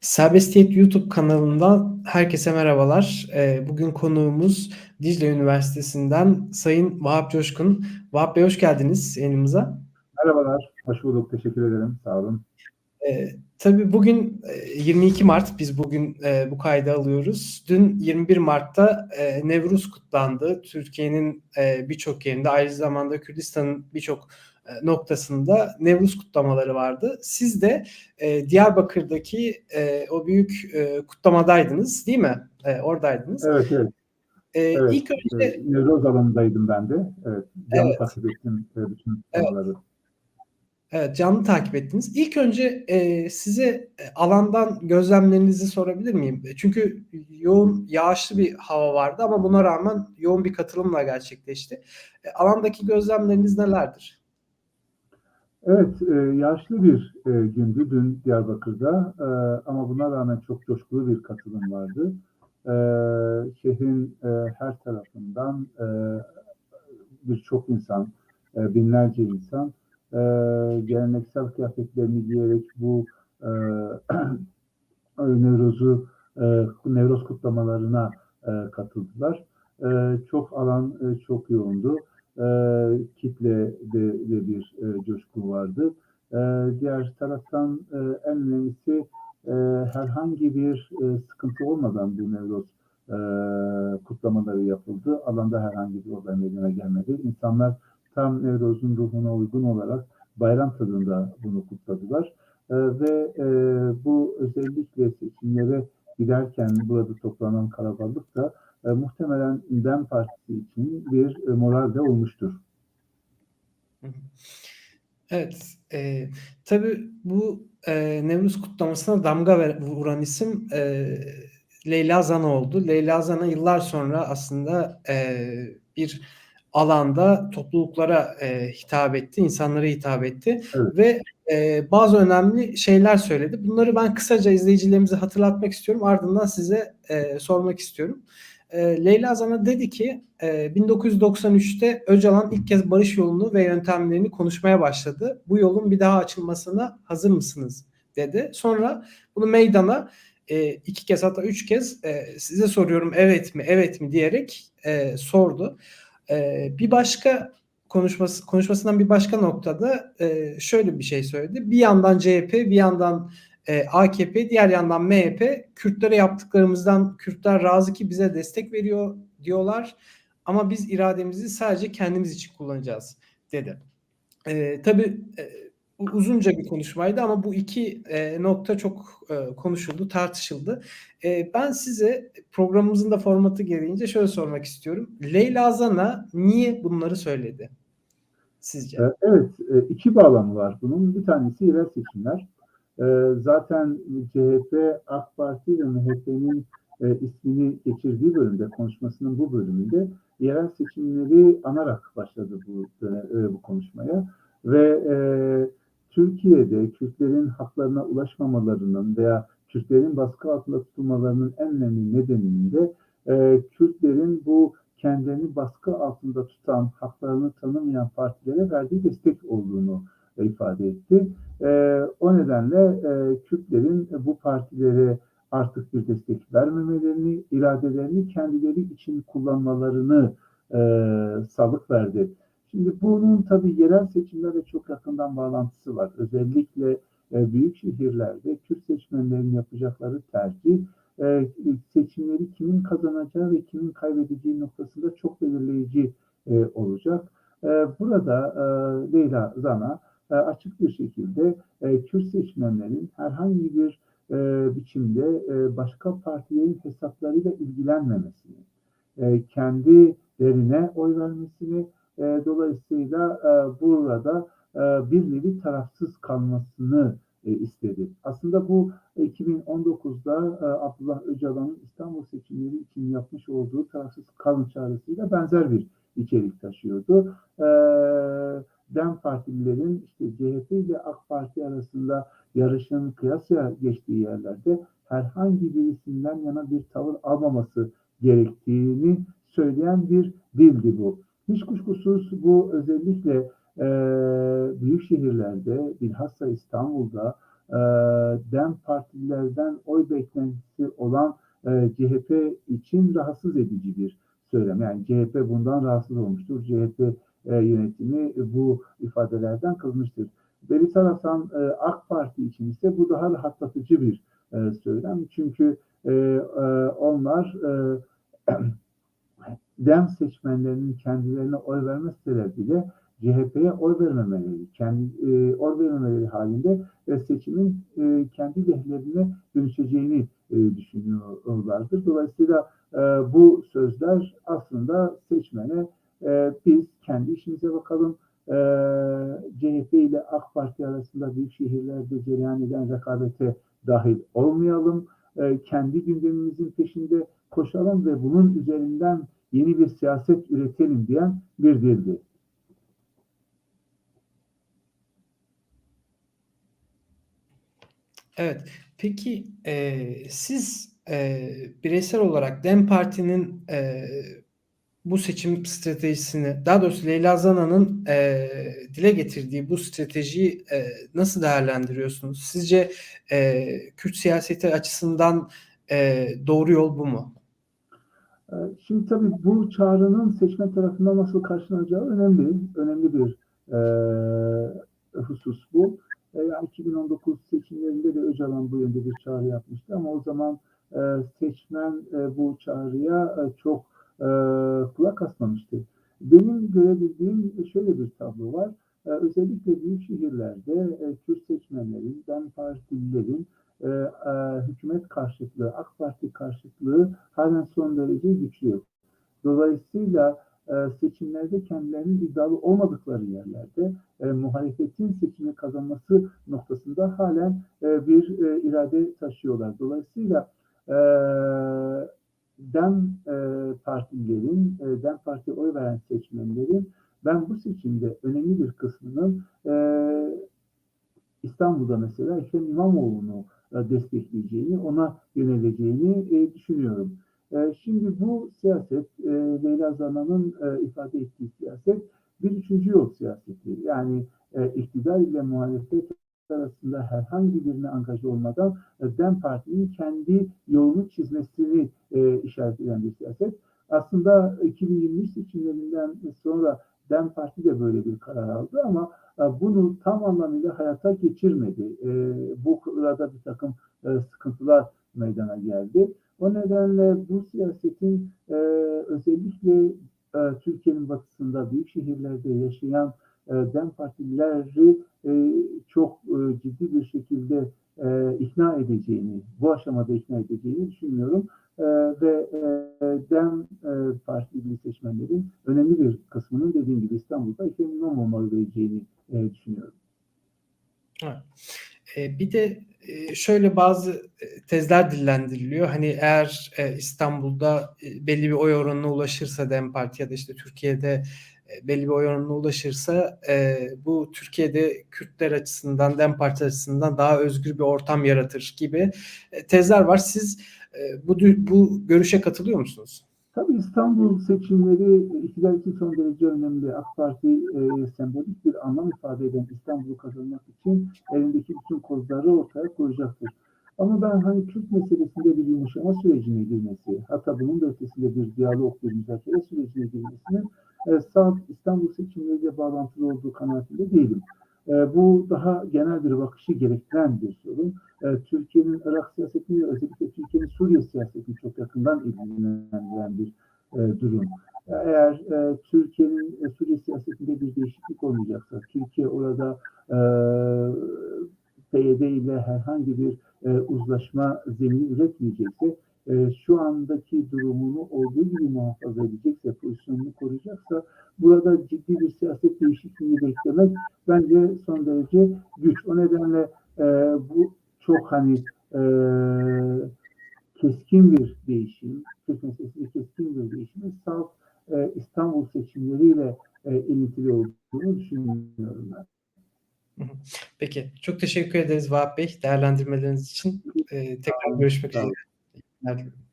Serbestiyet YouTube kanalından herkese merhabalar. Eee, bugün konuğumuz Dicle Üniversitesi'nden Sayın Vahap Coşkun. Vahap Bey hoş geldiniz yayınımıza. Merhabalar, hoş bulduk. Teşekkür ederim. Sağ olun. Eee, tabii bugün e, 22 Mart, biz bugün e, bu kaydı alıyoruz. Dün 21 Mart'ta e, Nevruz kutlandı. Türkiye'nin e, birçok yerinde, aynı zamanda Kürdistan'ın birçok e, noktasında Nevruz kutlamaları vardı. Siz de e, Diyarbakır'daki e, o büyük e, kutlamadaydınız değil mi? E, oradaydınız. Evet, evet. E, evet. İlk önce... E, Nevroz alanındaydım ben de. Evet, canlı Evet. takip ettim e, bütün Evet. kutlamaları. Evet, canlı takip ettiniz. İlk önce e, size e, alandan gözlemlerinizi sorabilir miyim? Çünkü yoğun yağışlı bir hava vardı ama buna rağmen yoğun bir katılımla gerçekleşti. E, alandaki gözlemleriniz nelerdir? Evet, e, yaşlı bir e, gündü dün Diyarbakır'da e, ama buna rağmen çok coşkulu bir katılım vardı. E, şehrin e, her tarafından e, birçok insan, e, binlerce insan e, geleneksel kıyafetlerini giyerek bu e, Nevroz'u e, Nevroz kutlamalarına e, katıldılar. E, çok alan e, çok yoğundu. E, kitle de, de bir e, coşku vardı. E, diğer taraftan e, en önemlisi e, herhangi bir e, sıkıntı olmadan bu Nevroz e, kutlamaları yapıldı. Alanda herhangi bir olay meydana gelmedi. İnsanlar tam Nevroz'un ruhuna uygun olarak bayram tadında bunu kutladılar. E, ve e, bu özellikle seçimlere giderken burada toplanan kalabalık da e, muhtemelen DEM Partisi için bir e, moral de olmuştur. Evet, e, tabii bu e, Nevruz kutlamasına damga ver, vuran isim e, Leyla Zana oldu. Leyla Zana yıllar sonra aslında e, bir alanda topluluklara e, hitap etti, insanlara hitap etti Evet. ve e, bazı önemli şeyler söyledi. Bunları ben kısaca izleyicilerimize hatırlatmak istiyorum. Ardından size e, sormak istiyorum. E, Leyla Zana dedi ki e, 1993'te Öcalan ilk kez barış yolunu ve yöntemlerini konuşmaya başladı. Bu yolun bir daha açılmasına hazır mısınız dedi. Sonra bunu meydana e, iki kez hatta üç kez e, size soruyorum evet mi evet mi diyerek e, sordu. E, bir başka konuşması konuşmasından bir başka noktada e, şöyle bir şey söyledi. Bir yandan CHP, bir yandan e, AKP, diğer yandan MHP Kürtlere yaptıklarımızdan Kürtler razı ki bize destek veriyor diyorlar. Ama biz irademizi sadece kendimiz için kullanacağız dedi. E, tabii e, uzunca bir konuşmaydı ama bu iki e, nokta çok e, konuşuldu, tartışıldı. E, ben size programımızın da formatı gereğince şöyle sormak istiyorum. Leyla Zana niye bunları söyledi? Sizce? E, Evet, e, iki bağlamı var bunun. Bir tanesi yerel seçimler. E, Zaten CHP, AK Parti ve MHP'nin e, ismini geçirdiği bölümde, konuşmasının bu bölümünde yerel seçimleri anarak başladı bu e, bu konuşmaya. Ve e, Türkiye'de Kürtlerin haklarına ulaşmamalarının veya Kürtlerin baskı altında tutulmalarının en önemli nedeninin de e, Kürtlerin bu kendilerini baskı altında tutan, haklarını tanımayan partilere verdiği destek olduğunu e, ifade etti. E, o nedenle e, Kürtlerin bu partilere artık bir destek vermemelerini, iradelerini kendileri için kullanmalarını e, salık verdi. Şimdi bunun tabii yerel seçimlerle çok yakından bağlantısı var. Özellikle e, büyük şehirlerde Kürt seçmenlerin yapacakları tercih e, seçimleri kimin kazanacağı ve kimin kaybedeceği noktasında çok belirleyici e, olacak. E, burada e, Leyla Zana açık bir şekilde e, Kürt seçmenlerin herhangi bir e, biçimde e, başka partilerin hesaplarıyla ilgilenmemesini, e, kendilerine oy vermesini, e, dolayısıyla e, burada e, bir nevi tarafsız kalmasını e, istedi. Aslında bu 2019'da e, Abdullah Öcalan'ın İstanbul seçimleri için yapmış olduğu tarafsız kalın çağrısıyla benzer bir içerik taşıyordu. E, DEM partililerin işte CHP ile AK Parti arasında yarışın kıyasya geçtiği yerlerde herhangi birisinden yana bir tavır almaması gerektiğini söyleyen bir dildi bu. Hiç kuşkusuz bu özellikle e, büyük şehirlerde bilhassa İstanbul'da e, DEM partililerden oy beklentisi olan e, CHP için rahatsız edici bir söylem. Yani CHP bundan rahatsız olmuştur. CHP e, yönetimi bu ifadelerden kızmıştır. Belisar Hasan e, AK Parti için ise bu daha rahatlatıcı bir e, söylem. Çünkü e, e, onlar e, DEM seçmenlerinin kendilerine oy vermeseler bile CHP'ye oy vermemeleri, kendi e, oy vermemeleri halinde e, seçimin e, kendi lehlerine dönüşeceğini e, düşünüyorlardır. Dolayısıyla e, bu sözler aslında seçmene e, biz kendi işimize bakalım, e, CHP ile AK Parti arasında büyük şehirlerde cereyan eden rekabete dahil olmayalım, e, kendi gündemimizin peşinde koşalım ve bunun üzerinden yeni bir siyaset üretelim diyen bir dildi. Evet. Peki e, siz e, bireysel olarak DEM Parti'nin e, bu seçim stratejisini, daha doğrusu Leyla Zana'nın e, dile getirdiği bu stratejiyi e, nasıl değerlendiriyorsunuz? Sizce e, Kürt siyaseti açısından e, doğru yol bu mu? Ee, Şimdi tabii bu çağrının seçmen tarafından nasıl karşılanacağı önemli, önemli bir e, husus bu. E, yani 2019 seçimlerinde de Öcalan bu yönde bir çağrı yapmıştı ama o zaman e, seçmen e, bu çağrıya e, çok e, kulak asmamıştı. Benim görebildiğim şöyle bir tablo var. E, özellikle büyük şehirlerde e, Kürt seçmenlerin, DEM Partililerin e, e, hükümet karşıtlığı, AK Parti karşıtlığı halen son derece güçlü. Dolayısıyla e, seçimlerde kendilerinin iddialı olmadıkları yerlerde e, muhalefetin seçimi kazanması noktasında halen e, bir e, irade taşıyorlar. Dolayısıyla e, DEM e, partilerin, e, DEM Parti oy veren seçmenlerin ben bu seçimde önemli bir kısmının e, İstanbul'da mesela Ekrem İmamoğlu'nu e, destekleyeceğini, ona yöneleceğini e, düşünüyorum. E, şimdi bu siyaset, e, Leyla Zana'nın e, ifade ettiği siyaset bir üçüncü yol siyaseti. Yani e, iktidar ile muhalefet arasında herhangi birine angaj olmadan e, DEM Parti'nin kendi yolunu çizmesini e, işaret eden bir siyaset. Aslında 2023 seçimlerinden sonra DEM Parti de böyle bir karar aldı ama e, bunu tam anlamıyla hayata geçirmedi. Bu burada bir takım sıkıntılar meydana geldi. O nedenle bu siyasetin özellikle Türkiye'nin batısında büyük şehirlerde yaşayan DEM partilileri e, çok e, ciddi bir şekilde e, ikna edeceğini, bu aşamada ikna edeceğini düşünüyorum. E, ve e, DEM e, partili seçmenlerin önemli bir kısmının dediğim gibi İstanbul'da Ekrem İmamoğlu'na vereceğini e, düşünüyorum. E, bir de e, şöyle bazı e, tezler dillendiriliyor. Hani eğer e, İstanbul'da e, belli bir oy oranına ulaşırsa DEM Parti ya da işte Türkiye'de e, belli bir oy oranına ulaşırsa e, bu Türkiye'de Kürtler açısından DEM Parti açısından daha özgür bir ortam yaratır gibi e, tezler var. Siz e, bu bu görüşe katılıyor musunuz? Tabii İstanbul seçimleri iktidar için son derece önemli. AK Parti e, sembolik bir anlam ifade eden İstanbul'u kazanmak için elindeki bütün kozları ortaya koyacaktır. Ama ben hani Kürt meselesinde bir yumuşama sürecine girmesi, hatta bunun da ötesinde bir diyalog, bir müzakere sürecine girmesinin e, İstanbul seçimleriyle bağlantılı olduğu kanaatinde değilim. E, bu daha genel bir bakışı gerektiren bir sorun. E, Türkiye'nin Irak siyasetini ve özellikle Türkiye'nin Suriye siyasetini çok yakından ilgilendiren bir e, durum. Eğer e, Türkiye'nin e, Suriye siyasetinde bir değişiklik olmayacaksa, Türkiye orada e, PYD ile herhangi bir uzlaşma zemini üretmeyecekse, e, şu andaki durumunu olduğu gibi muhafaza edecekse, pozisyonunu koruyacaksa, burada ciddi bir siyaset değişikliği beklemek bence son derece güç. O nedenle e, bu çok hani e, keskin bir değişim, meselesinde keskin bir değişimin salt e, İstanbul seçimleriyle e, ilintili olduğunu düşünüyorum ben. Peki. Çok teşekkür ederiz Vahap Bey değerlendirmeleriniz için. Ee, tekrar görüşmek Sağ olun. üzere.